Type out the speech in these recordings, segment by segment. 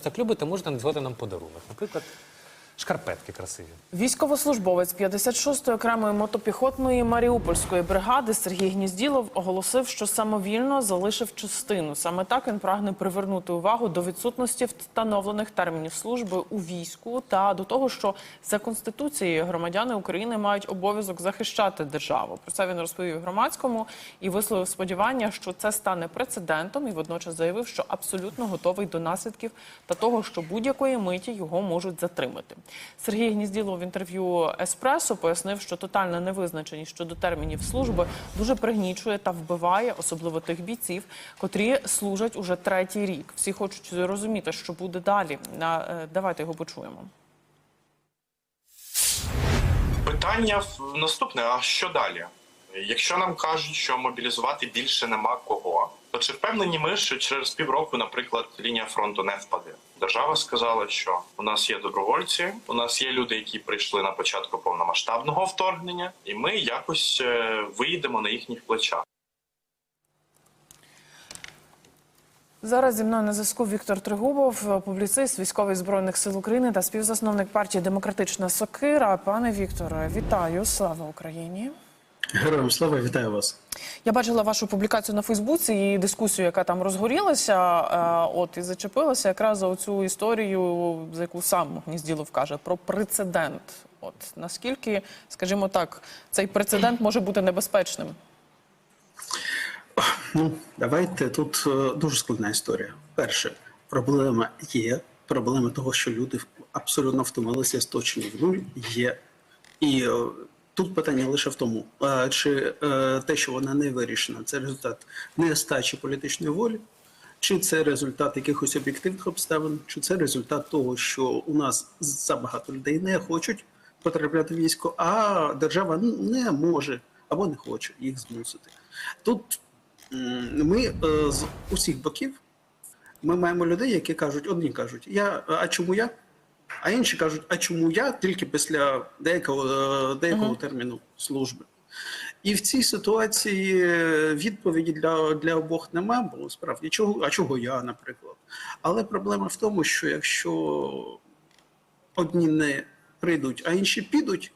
так любите, можете надіслати нам подарунок. Наприклад, шкарпетки красиві. Військовослужбовець 56-ї окремої мотопіхотної Маріупольської бригади Сергій Гнізділов оголосив, що самовільно залишив частину. Саме так він прагне привернути увагу до відсутності встановлених термінів служби у війську та до того, що за конституцією громадяни України мають обов'язок захищати державу. Про це він розповів громадському і висловив сподівання, що це стане прецедентом, і водночас заявив, що абсолютно готовий до наслідків та того, що будь-якої миті його можуть затримати. Сергій Гнізділов в інтерв'ю Еспресо пояснив, що тотальна невизначеність щодо термінів служби дуже пригнічує та вбиває, особливо тих бійців, котрі служать уже третій рік. Всі хочуть розуміти, що буде далі. Е, Давайте його почуємо. Питання наступне: а що далі? Якщо нам кажуть, що мобілізувати більше нема кого, то чи впевнені ми, що через півроку, наприклад, лінія фронту не впаде? Держава сказала, що у нас є добровольці, у нас є люди, які прийшли на початку повномасштабного вторгнення, і ми якось е, виїдемо на їхніх плечах. Зараз зі мною на зв'язку Віктор Тригубов, публіцист військовий збройних сил України та співзасновник партії Демократична Сокира. Пане Вікторе, вітаю! Слава Україні! Героям слава, вітаю вас. Я бачила вашу публікацію на Фейсбуці і дискусію, яка там розгорілася. е, От і зачепилася якраз за цю історію, за яку сам Гнізділов каже, про прецедент. От наскільки, скажімо так, цей прецедент може бути небезпечним? Ну, давайте тут е, дуже складна історія. Перше, проблема є. Проблема того, що люди абсолютно втомилися з точення в нуль, є. І е, тут питання лише в тому, чи е, те, що вона не вирішена, це результат нестачі політичної волі, чи це результат якихось об'єктивних обставин, чи це результат того, що у нас забагато людей не хочуть потрапляти в військо, а держава не може або не хоче їх змусити. Тут ми е, з усіх боків ми маємо людей, які кажуть, одні кажуть, я, а чому я? А інші кажуть, а чому я тільки після деякого, е, деякого терміну служби. І в цій ситуації е, відповіді для, для обох нема, бо справді чого, а чого я, наприклад. Але проблема в тому, що якщо одні не прийдуть, а інші підуть,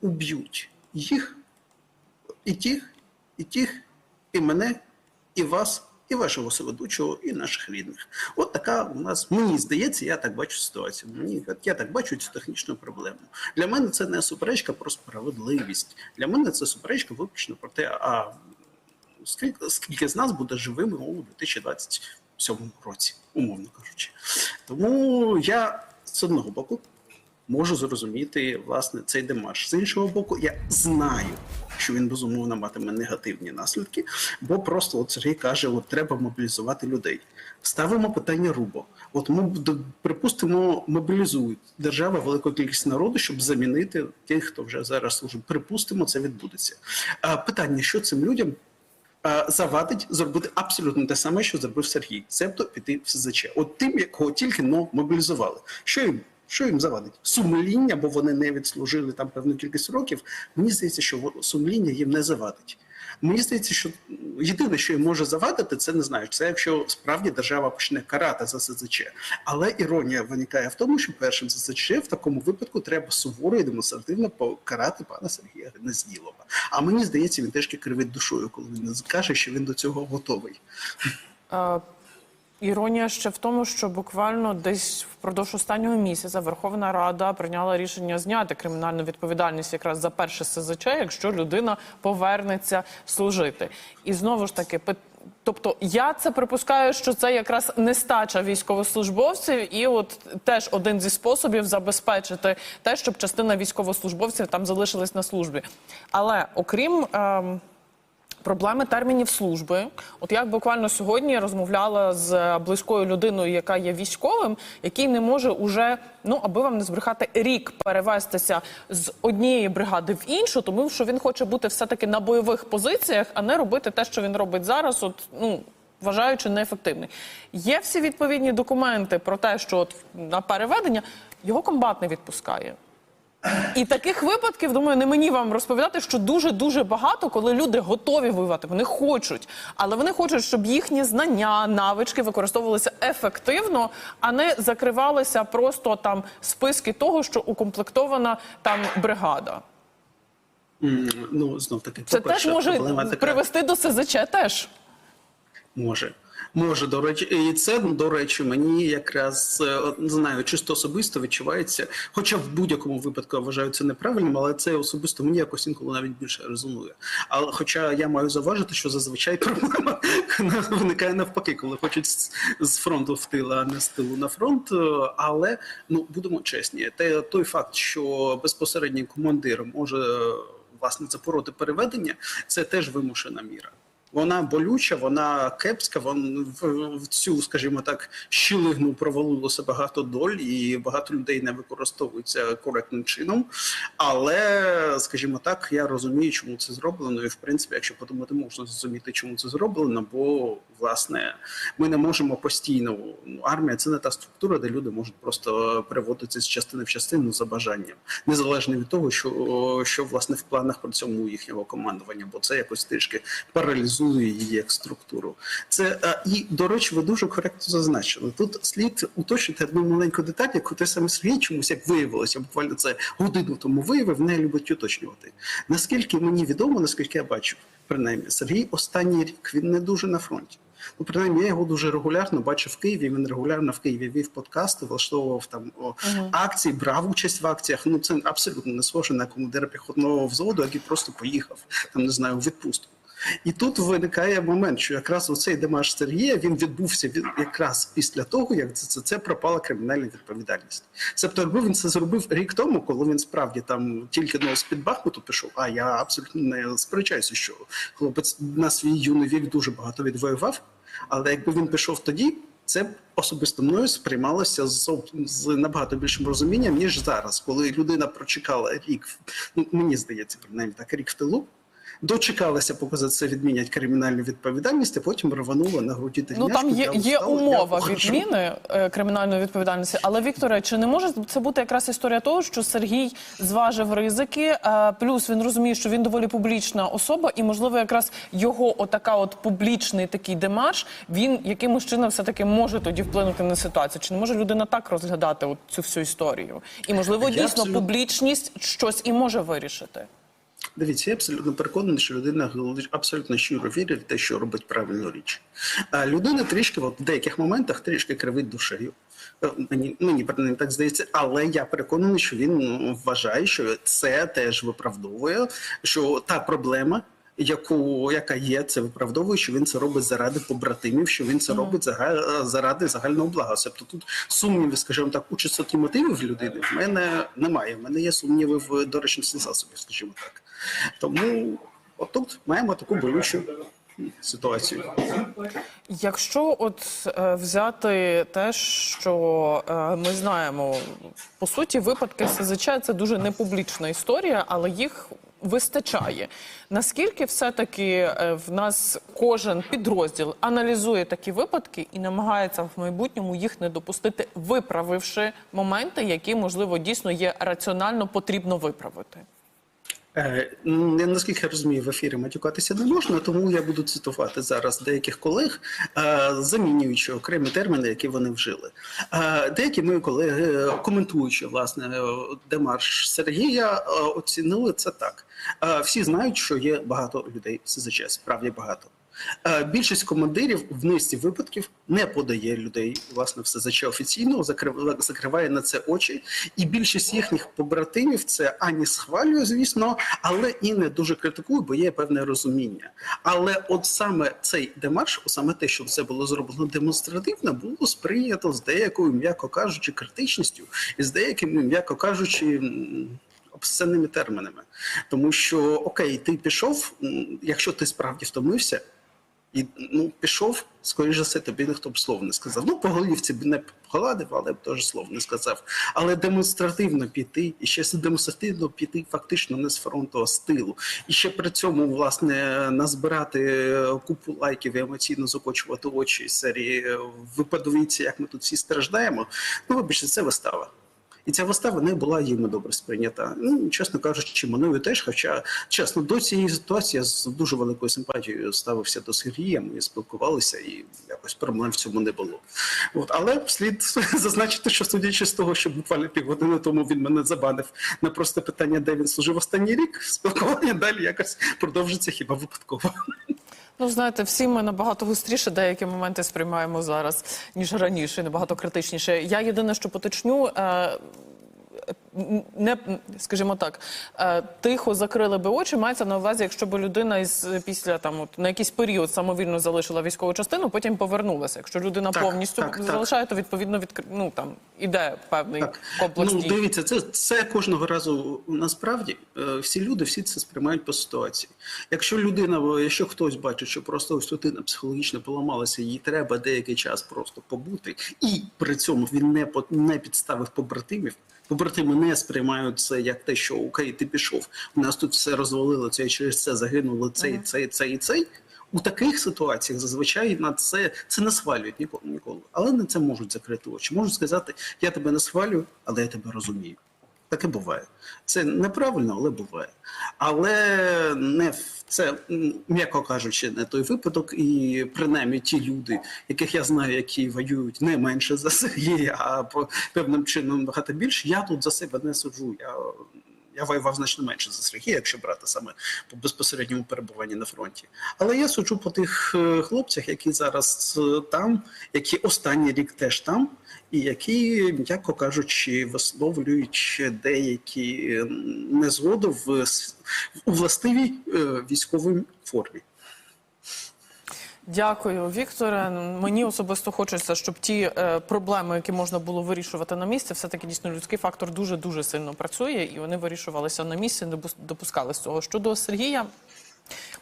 уб'ють їх, і тих, і тих, і мене, і вас, і вашого соведучого, і наших рідних. От така у нас, мені здається, я так бачу ситуацію. Мені я так бачу цю технічну проблему. Для мене це не суперечка про справедливість. Для мене це суперечка виключно про те, а скільки, скільки з нас буде живими у 2027 році, умовно кажучи. Тому я з одного боку можу зрозуміти власне цей демарш. З іншого боку, я знаю, що він безумовно матиме негативні наслідки, бо просто от Сергій каже: от треба мобілізувати людей. Ставимо питання рубо. От ми припустимо, мобілізують держава велику кількість народу, щоб замінити тих, хто вже зараз служить. Припустимо, це відбудеться. А питання, що цим людям завадить зробити абсолютно те саме, що зробив Сергій, цебто піти в СЗЧ. От тим, якого тільки но мобілізували. Що їм? Що їм завадить? Сумління, бо вони не відслужили там певну кількість років. Мені здається, що сумління їм не завадить. Мені здається, що єдине, що їм може завадити, це не знаю. Це якщо справді держава почне карати за СЗЧ. Але іронія виникає в тому, що першим СЗЧ в такому випадку треба суворо і демонстративно покарати пана Сергія Гнезділова. А мені здається, він трішки кривить душою, коли він каже, що він до цього готовий. Іронія ще в тому, що буквально десь впродовж останнього місяця Верховна Рада прийняла рішення зняти кримінальну відповідальність якраз за перше СЗЧ, якщо людина повернеться служити. І знову ж таки, тобто я це припускаю, що це якраз нестача військовослужбовців, і от теж один зі способів забезпечити те, щоб частина військовослужбовців там залишилась на службі. Але окрім. ем, Проблеми термінів служби. От я буквально сьогодні розмовляла з близькою людиною, яка є військовим, який не може уже, ну аби вам не збрехати, рік перевестися з однієї бригади в іншу, тому що він хоче бути все-таки на бойових позиціях, а не робити те, що він робить зараз. От ну. Вважаючи неефективний. Є всі відповідні документи про те, що от на переведення його комбат не відпускає. І таких випадків, думаю, не мені вам розповідати, що дуже дуже багато, коли люди готові воювати, вони хочуть, але вони хочуть, щоб їхні знання, навички використовувалися ефективно, а не закривалися просто там списки того, що укомплектована там бригада. Ну, знов таки, Це теж може така. привести до СЗЧ теж. Може. Може, до речі, і це, до речі, мені якраз е, не знаю, чисто особисто відчувається. Хоча в будь-якому випадку я вважаю це неправильним, але це особисто мені якось інколи навіть більше резонує. Але хоча я маю зауважити, що зазвичай проблема виникає навпаки, коли хочуть з, фронту в тил, а не з тилу на фронт. Е, Але ну будемо чесні, те той факт, що безпосередній командир може е, власне запороти переведення, це теж вимушена міра. Вона болюча, вона кепська. Вон в, цю, скажімо так, щілигну провалилося багато доль, і багато людей не використовуються коректним чином. Але, скажімо так, я розумію, чому це зроблено. І в принципі, якщо подумати, можна зрозуміти, чому це зроблено. Бо власне ми не можемо постійно. Ну, армія це не та структура, де люди можуть просто переводитися з частини в частину за бажанням, незалежно від того, що, що власне в планах при цьому їхнього командування, бо це якось трішки паралізує її як структуру. Це і до речі, ви дуже коректно зазначили. Тут слід уточнити одну маленьку деталь, яку той самий Сергій чомусь як виявилося, буквально це годину тому виявив, не любить уточнювати. Наскільки мені відомо, наскільки я бачу, принаймні Сергій останній рік він не дуже на фронті. Ну, принаймні, я його дуже регулярно бачив в Києві. Він регулярно в Києві вів подкасти, влаштовував там о, акції, брав участь в акціях. Ну це абсолютно не схоже на командира піхотного взводу, який просто поїхав там, не знаю, у відпустку. І тут виникає момент, що якраз оцей демарш Сергія він відбувся від якраз після того, як це, це, пропала кримінальна відповідальність. Тобто, якби він це зробив рік тому, коли він справді там тільки ну, з під Бахмуту пішов. А я абсолютно не сперечаюся, що хлопець на свій юний вік дуже багато відвоював. Але якби він пішов тоді, це б особисто мною сприймалося з, з набагато більшим розумінням, ніж зараз, коли людина прочекала рік, ну мені здається, принаймні так, рік в тилу. Дочекалася, поки за це відмінять кримінальну відповідальність, а потім рванула на груді Ну там є, є умова відміни е, кримінальної відповідальності. Але Вікторе, чи не може це бути якраз історія того, що Сергій зважив ризики? е, плюс він розуміє, що він доволі публічна особа, і можливо, якраз його отака, от публічний такий демарш, він якимось чином все таки може тоді вплинути на ситуацію. Чи не може людина так розглядати от цю всю історію? І можливо, Я дійсно абсолютно- публічність щось і може вирішити. Дивіться, я абсолютно переконаний, що людина абсолютно щиро вірить в те, що робить правильну річ. А людина трішки, от в деяких моментах, трішки кривить душею. Е, Мені мені принаймні так здається, але я переконаний, що він ну, вважає, що це теж виправдовує, що та проблема. Яку яка є, це виправдовує, що він це робить заради побратимів, що він це робить зага- заради загального блага. Тобто тут сумнівів, скажімо так, у чистоті мотивів людини в мене немає. В мене є сумніви в доречності засобів, скажімо так. Тому отут маємо таку болючу ситуацію. Якщо от е, взяти те, що е, ми знаємо, по суті, випадки СЗЧ це дуже непублічна історія, але їх вистачає. Наскільки все-таки е, в нас кожен підрозділ аналізує такі випадки і намагається в майбутньому їх не допустити, виправивши моменти, які можливо дійсно є раціонально потрібно виправити? Е, наскільки я розумію, в ефірі матюкатися не можна, тому я буду цитувати зараз деяких колег, е, замінюючи окремі терміни, які вони вжили. Е, Деякі мої колеги, коментуючи власне демарш Сергія, оцінили це так. Всі знають, що є багато людей в СЗЧ, справді багато. Е, Більшість командирів в низці випадків не подає людей власне в СЗЧ офіційно, закриває, на це очі, і більшість їхніх побратимів це ані схвалює, звісно, але і не дуже критикує, бо є певне розуміння. Але от саме цей демарш, саме те, що це було зроблено демонстративно, було сприйнято з деякою, м'яко кажучи, критичністю і з деякими, м'яко кажучи. Обсценними термінами, тому що окей, ти пішов, якщо ти справді втомився, і ну пішов, скоріш за все, тобі ніхто б слов не сказав. Ну, по голівці б не погладив, але б теж слов не сказав. Але демонстративно піти, і ще демонстративно піти фактично не з фронту, а з тилу. І ще при цьому, власне, назбирати купу лайків і емоційно закочувати очі серії. Ви подивіться, як ми тут всі страждаємо. Ну, вибачте, це вистава. І ця вистава не була їм добре сприйнята. Ну, чесно кажучи, мною теж. Хоча, чесно, до цієї ситуації я з дуже великою симпатією ставився до Сергія. Ми спілкувалися, і якось проблем в цьому не було. От, але слід зазначити, що судячи з того, що буквально півгодини тому він мене забанив на просте питання, де він служив останній рік, спілкування далі якось продовжиться хіба випадково. Ну, знаєте, всі ми набагато гостріше деякі моменти сприймаємо зараз, ніж раніше, набагато критичніше. Я єдине, що поточню. Е- не скажімо так, е, тихо закрили би очі. Мається на увазі, якщо б людина із після там от на якийсь період самовільно залишила військову частину, потім повернулася. Якщо людина Так, повністю так, так. залишає, то відповідно відкр... ну, там іде певний Так. комплекс Ну, дій. дивіться, це, це кожного разу насправді е, всі люди всі це сприймають по ситуації. Якщо людина, якщо хтось бачить, що просто ось людина психологічно поламалася, їй треба деякий час просто побути, і при цьому він не не підставив побратимів. Побратими не сприймають це як те, що окей, ти пішов. У нас тут все розвалило, це і через це загинуло цей, цей, цей і цей. У таких ситуаціях зазвичай на це це не схвалюють ніколи ніколи, але на це можуть закрити очі. Можуть сказати, я тебе не схвалюю, але я тебе розумію. Таке буває. Це неправильно, але буває. Але не в- це, м'яко кажучи, не той випадок, і принаймні ті люди, яких я знаю, які воюють не менше за Сергія, а по певним чином багато більше. Я тут за себе не суджу. Я я воював значно менше за Сергія, якщо брати саме по безпосередньому перебуванні на фронті. Але я суджу по тих е, хлопцях, які зараз е, там, які останній рік теж там, і які, м'яко кажучи, висловлюють деякі незгоди в у властивій е, військовій формі. Дякую, Вікторе. Мені особисто хочеться, щоб ті е, проблеми, які можна було вирішувати на місці, все таки дійсно людський фактор дуже дуже сильно працює, і вони вирішувалися на місці, не допус- допускались цього. Щодо Сергія.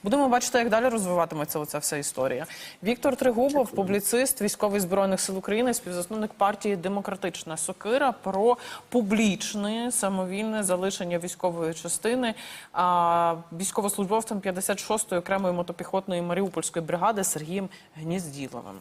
Будемо бачити, як далі розвиватиметься оця вся історія. Віктор Тригубов, публіцист військовий збройних сил України, співзасновник партії Демократична Сокира про публічне самовільне залишення військової частини а, військовослужбовцем 56-ї окремої мотопіхотної Маріупольської бригади Сергієм Гнізділовим.